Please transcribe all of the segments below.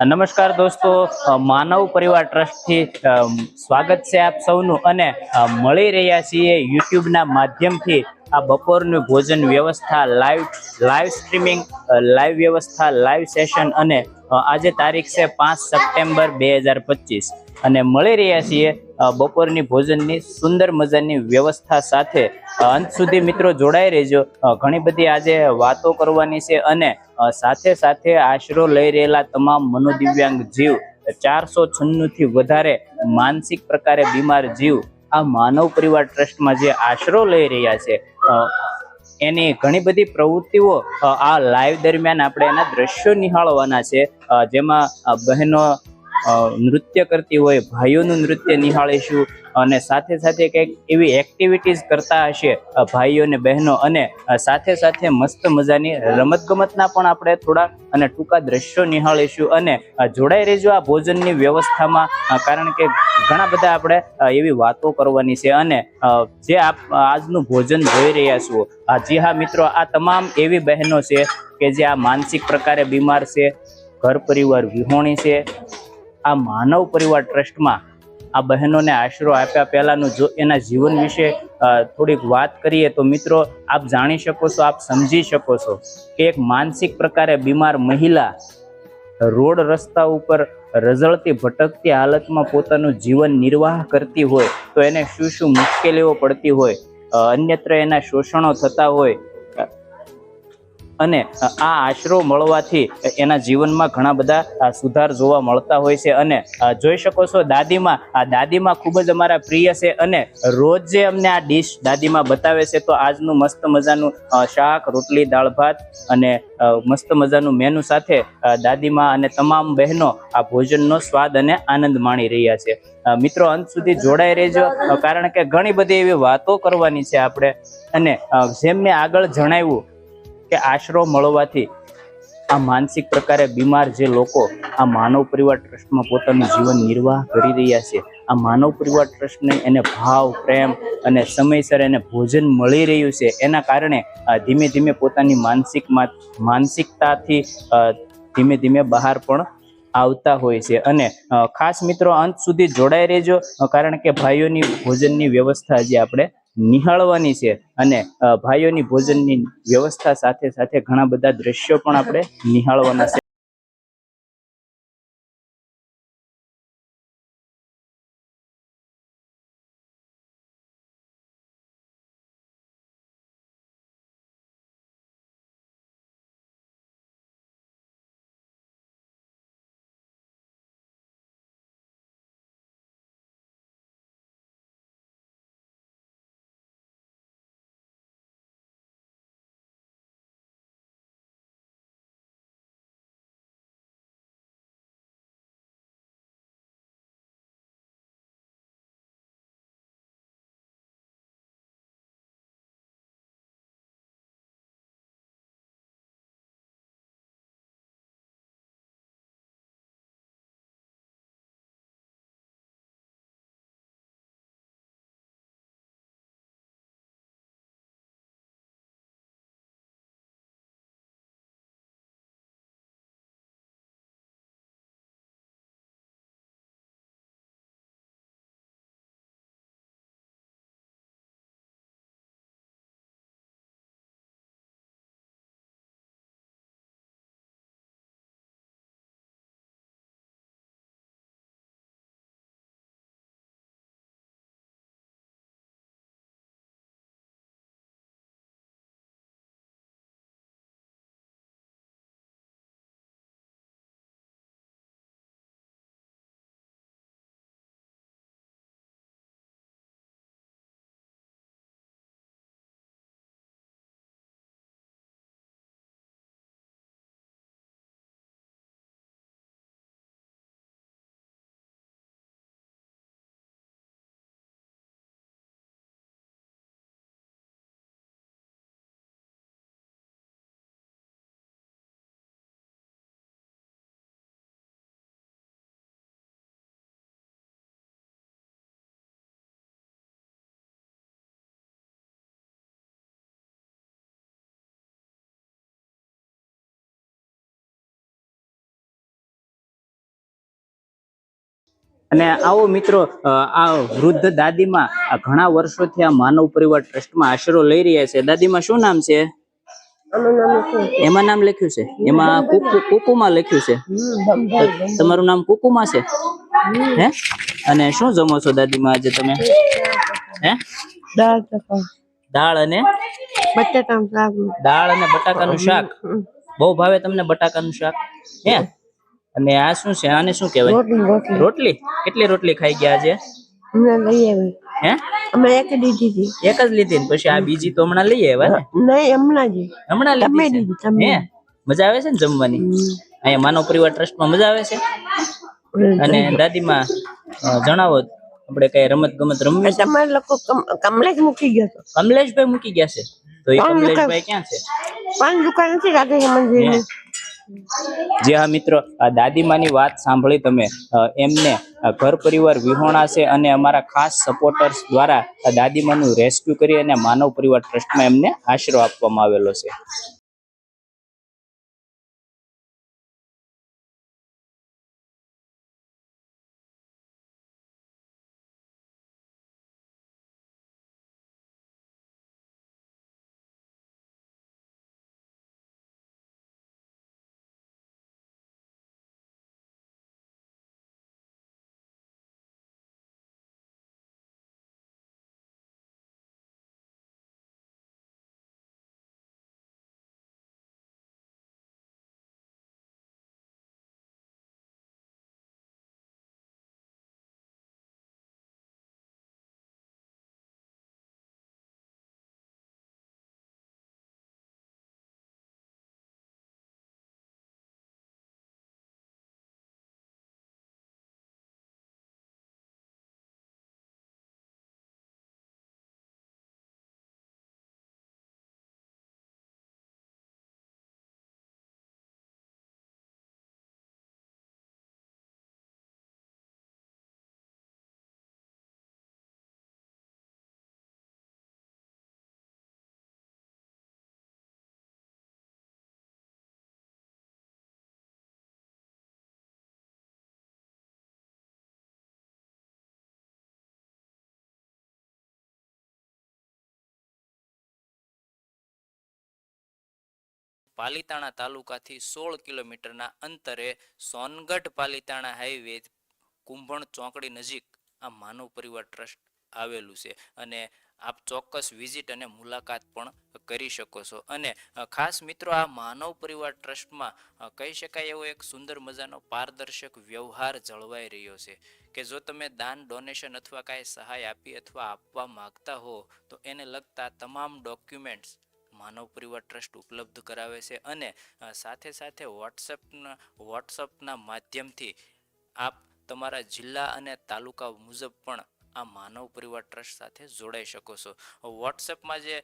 નમસ્કાર દોસ્તો. માનવ પરિવાર ટ્રસ્ટથી સ્વાગત છે આપ સૌનું. અને મળી રહ્યા છીએ યુટ્યુબના માધ્યમથી આ બપોરનું ભોજન વ્યવસ્થા લાઈવ લાઈવ સ્ટ્રીમિંગ લાઈવ વ્યવસ્થા લાઈવ સેશન અને આજે તારીખ છે પાંચ સપ્ટેમ્બર બે હજાર પચીસ. અને મળી રહ્યા છીએ બપોરની ભોજનની સુંદર મજાની વ્યવસ્થા સાથે. અંત સુધી મિત્રો જોડાઈ રહેજો. ઘણી બધી આજે વાતો કરવાની છે અને સાથે સાથે આશરો લઈ રહેલા તમામ મનોદિવ્યાંગ જીવ. ચારસો છન્નુંથી વધારે માનસિક પ્રકારે બીમાર જીવ આ માનવ પરિવાર ટ્રસ્ટમાં જે આશરો લઈ રહ્યા છે એની ઘણી બધી પ્રવૃત્તિઓ આ લાઈવ દરમિયાન આપણે એના દ્રશ્યો નિહાળવાના છે. જેમાં બહેનો નૃત્ય કરતી હોય, ભાઈઓનું નૃત્ય નિહાળીશું અને સાથે સાથે કંઈક એવી એક્ટિવિટીઝ કરતા હશે ભાઈઓ અને બહેનો અને સાથે સાથે મસ્ત મજાની રમતગમતના પણ આપણે થોડા અને ટૂંકા દ્રશ્યો નિહાળીશું અને જોડાઈ રહેજો આ ભોજનની વ્યવસ્થામાં કારણ કે ઘણા બધા આપણે એવી વાતો કરવાની છે અને જે આપ, આજનું ભોજન જોઈ રહ્યા છો જી હા મિત્રો, આ તમામ એવી બહેનો છે કે જે આ માનસિક પ્રકારે બીમાર છે, ઘર પરિવાર વિહોણી છે આ માનવ પરિવાર ટ્રસ્ટમાં આ બહેનોને આશરો આપ્યા. પહેલાંનું જો એના જીવન વિશે થોડીક વાત કરીએ તો મિત્રો, આપ જાણી શકો છો, આપ સમજી શકો છો કે એક માનસિક પ્રકારે બીમાર મહિલા રોડ રસ્તા ઉપર રઝળતી ભટકતી હાલતમાં પોતાનું જીવન નિર્વાહ કરતી હોય તો એને શું શું મુશ્કેલીઓ પડતી હોય અન્યત્ર એના શોષણો થતા હોય અને આ આશરો મળવાથી એના જીવનમાં ઘણા બધા સુધાર જોવા મળતા હોય છે. અને જોઈ શકો છો, દાદીમાં, આ દાદીમાં ખૂબ જ અમારા પ્રિય છે. અને, રોજ જે અમને આ ડીશ દાદીમાં બતાવે છે, તો આજનું મસ્ત મજાનું શાક, રોટલી, દાળ ભાત અને મસ્ત મજાનું મેનુ સાથે દાદીમાં અને તમામ બહેનો આ ભોજનનો સ્વાદ અને આનંદ માણી રહ્યા છે. મિત્રો, અંત સુધી જોડાઈ રહેજો કારણ કે ઘણી બધી એવી વાતો કરવાની છે આપણે. અને જેમ મેં આગળ જણાવ્યું કે આશરો મળવાથી આ માનસિક પ્રકારે બીમાર જે લોકો આ માનવ પરિવાર ટ્રસ્ટમાં પોતાનું જીવન નિર્વાહ કરી રહ્યા છે, આ માનવ પરિવાર ટ્રસ્ટને એને ભાવ, પ્રેમ અને સમયસર એને ભોજન મળી રહ્યું છે, એના કારણે ધીમે ધીમે પોતાની માનસિક માનસિકતાથી ધીમે ધીમે બહાર પણ આવતા હોય છે. અને ખાસ મિત્રો, અંત સુધી જોડાઈ રહેજો, કારણ કે ભાઈઓની ભોજનની વ્યવસ્થા જે આપણે નિહાળવાની છે અને ભાઈઓની ભોજનની વ્યવસ્થા સાથે સાથે ઘણા બધા દ્રશ્યો પણ આપણે નિહાળવાના છે. અને આવો મિત્રો આ વૃદ્ધ દાદીમાં આ ઘણા વર્ષોથી આ માનવ પરિવાર ટ્રસ્ટમાં આશરો લઈ રહ્યા છે. દાદીમાં શું નામ છે? એમાં નામ લખ્યું છે? એમાં કુકુ કુકુમાં લખ્યું છે? તમારું નામ કુકુમા છે? હે? અને શું જમો છો દાદીમાં આજે તમે? હે? દાળ દાળ અને? બટાકાનું શાક. દાળ અને બટાકાનું શાક? બહુ ભાવે તમને બટાકાનું શાક? હે? અને આ શું છે? આને શું કહેવાય? રોટલી કેટલી રોટલી ખાઈ ગયા આજે? હે? અમે એક દીધી હતી. એક જ લીધી ને? પછી આ બીજી તો હમણાં લઈ આવ્યા નહીં હમણાં જ. હમણાં લીધી છે? તમે. મજા આવે છે ને જમવાની? અહીંયા માનવ પરિવાર ટ્રસ્ટમાં મજા આવે છે? અને દાદીમાં જણાવો આપણે કઈ રમત ગમત રમવી છે? તમારે લોકો કમ- કમલેશ મૂકી ગયો હતો કમલેશભાઈ મૂકી ગયા છે? તો એ કમલેશભાઈ ક્યાં છે? પણ દુકાન નથી રાધે જે હા મિત્રો દાદીમાની વાત સાંભળી તમે. એમને ઘર પરિવાર વિહોણા છે અને અમારા ખાસ સપોર્ટર્સ દ્વારા દાદીમાનું રેસ્ક્યુ કરી અને માનવ પરિવાર ટ્રસ્ટમાં એમને આશરો આપવામાં આવેલો છે. પાલીતાણા તાલુકાથી સોળ કિલોમીટરના અંતરે સોનગઢ પાલિતાણા હાઈવે કુંભણ ચોકડી નજીક આ માનવ પરિવાર ટ્રસ્ટ આવેલું છે. અને આપ ચોક્કસ વિઝિટ અને મુલાકાત પણ કરી શકો છો. અને ખાસ મિત્રો આ માનવ પરિવાર ટ્રસ્ટમાં કહી શકાય એવો એક સુંદર મજાનો પારદર્શક વ્યવહાર જળવાઈ રહ્યો છે કે જો તમે દાન, ડોનેશન અથવા કાંઈ સહાય આપી અથવા આપવા માંગતા હો તો એને લગતા તમામ ડોક્યુમેન્ટ્સ માનવ પરિવાર ટ્રસ્ટ ઉપલબ્ધ કરાવે છે અને સાથે સાથે વોટ્સએપના વોટ્સઅપના માધ્યમથી આપ તમારા જિલ્લા અને તાલુકા મુજબ પણ આ માનવ પરિવાર ટ્રસ્ટ સાથે જોડાઈ શકો છો. વોટ્સએપમાં જે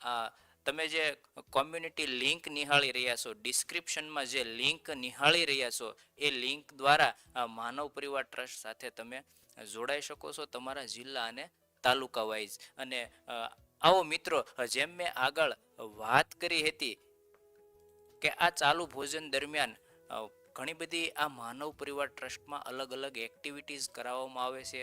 આ તમે જે કોમ્યુનિટી લિંક નિહાળી રહ્યા છો, ડિસ્ક્રિપ્શનમાં જે લિંક નિહાળી રહ્યા છો, એ લિંક દ્વારા માનવ પરિવાર ટ્રસ્ટ સાથે તમે જોડાઈ શકો છો તમારા જિલ્લા અને તાલુકા વાઇઝ. અને આવો મિત્રો, જેમ મેં આગળ વાત કરી હતી કે આ ચાલુ ભોજન દરમિયાન ઘણી બધી આ માનવ પરિવાર ટ્રસ્ટમાં અલગ અલગ એક્ટિવિટીઝ કરાવવામાં આવે છે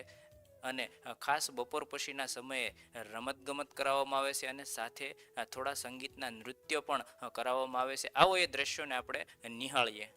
અને ખાસ બપોર પછીના સમયે રમતગમત કરાવવામાં આવે છે અને સાથે થોડા સંગીતના નૃત્ય પણ કરાવવામાં આવે છે. આવો એ દ્રશ્યોને આપણે નિહાળીએ.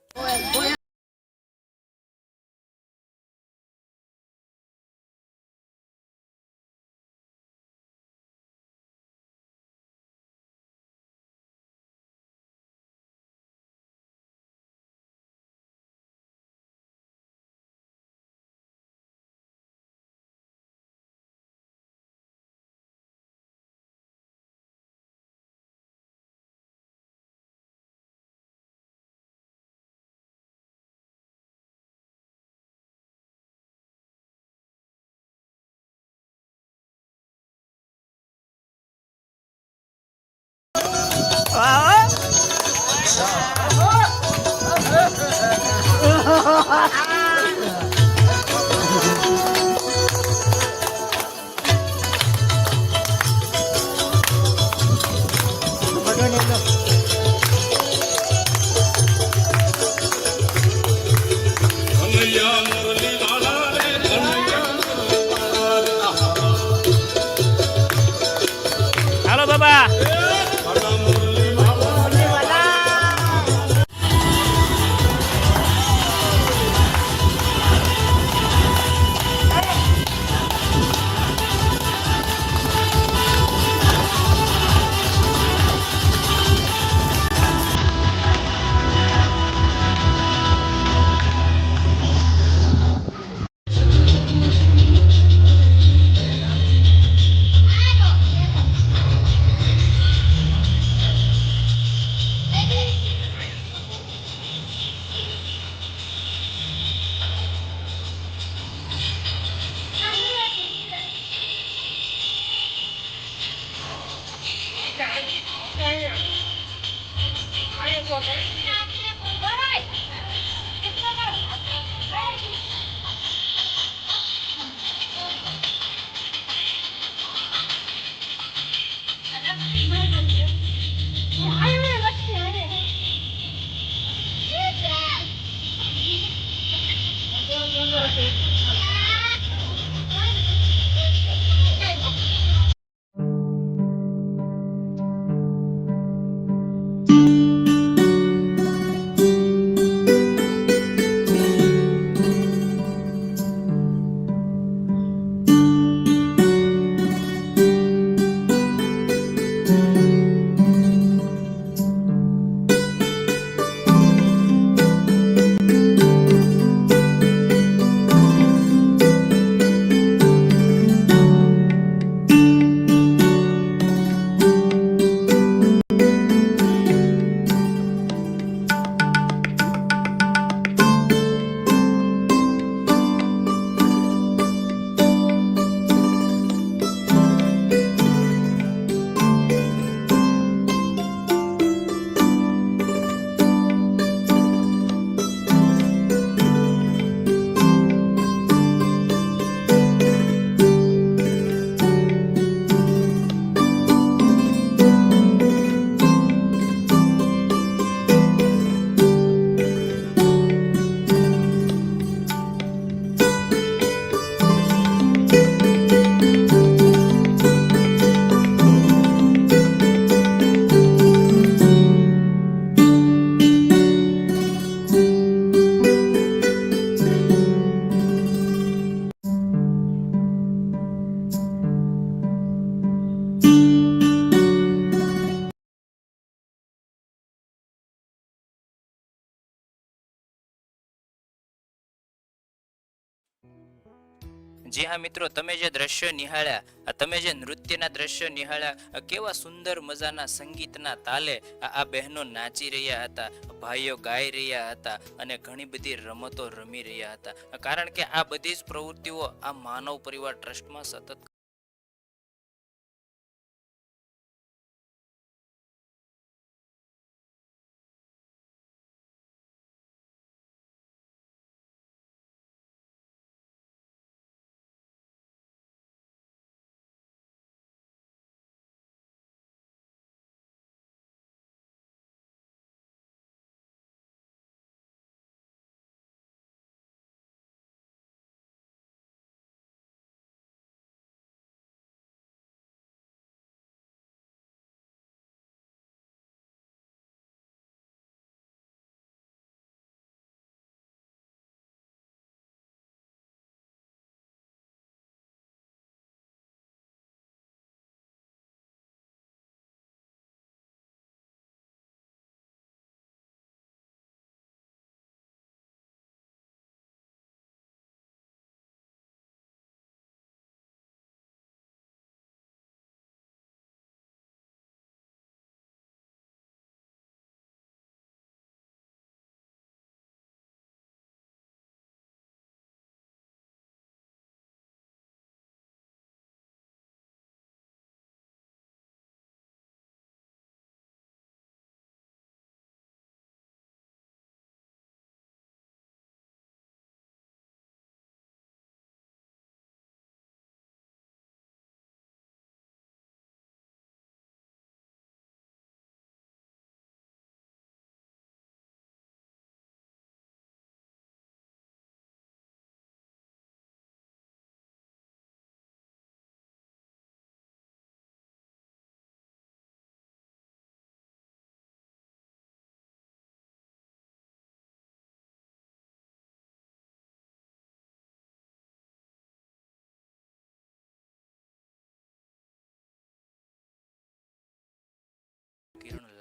જી હા મિત્રો, તમે જે દ્રશ્ય નિહાળ્યા તમે જે નૃત્યના દ્રશ્ય નિહાળ્યા કેવા સુંદર મજાના સંગીતના તાલે આ બહેનો નાચી રહ્યા હતા, ભાઈઓ ગાઈ રહ્યા હતા અને ઘણી બધી રમતો રમી રહ્યા હતા. કારણ કે આ બધી જ પ્રવૃત્તિઓ આ માનવ પરિવાર ટ્રસ્ટમાં સતત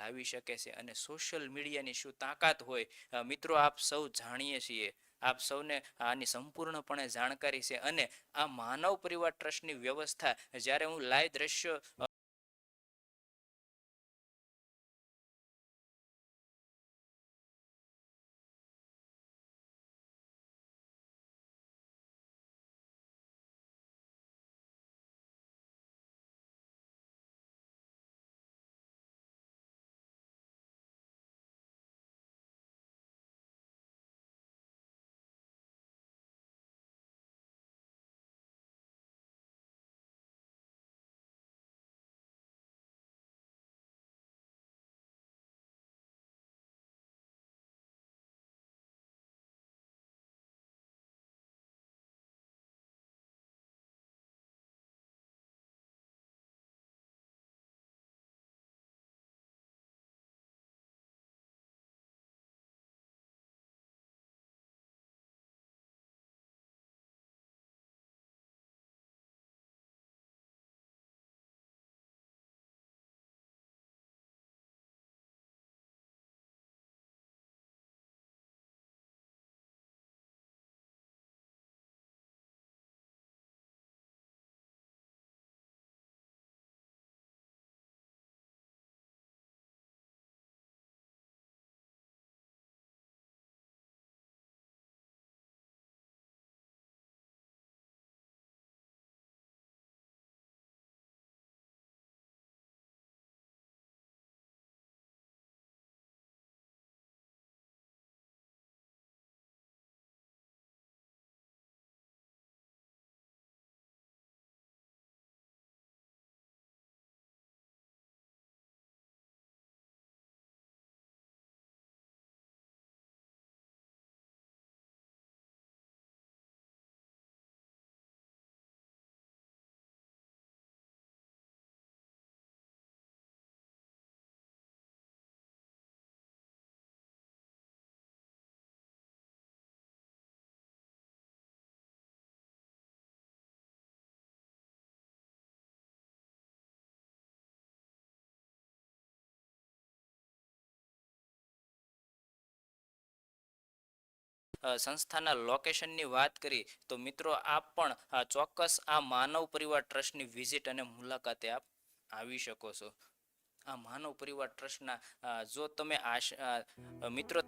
લાવી શકે છે અને સોશિયલ મીડિયાની શું તાકાત હોય મિત્રો આપ સૌ જાણીએ છીએ. આપ સૌને આની સંપૂર્ણપણે જાણકારી છે અને આ માનવ પરિવાર ટ્રસ્ટની વ્યવસ્થા જ્યારે હું લાઈવ દ્રશ્ય સંસ્થાના લોકેશનની વાત કરી, તો મિત્રો આપ પણ ચોક્કસ આ માનવ પરિવાર ટ્રસ્ટની વિઝિટ અને મુલાકાતે આપ આવી શકો છો. આ માનવ પરિવાર ટ્રસ્ટના જો તમે આશ મિત્રો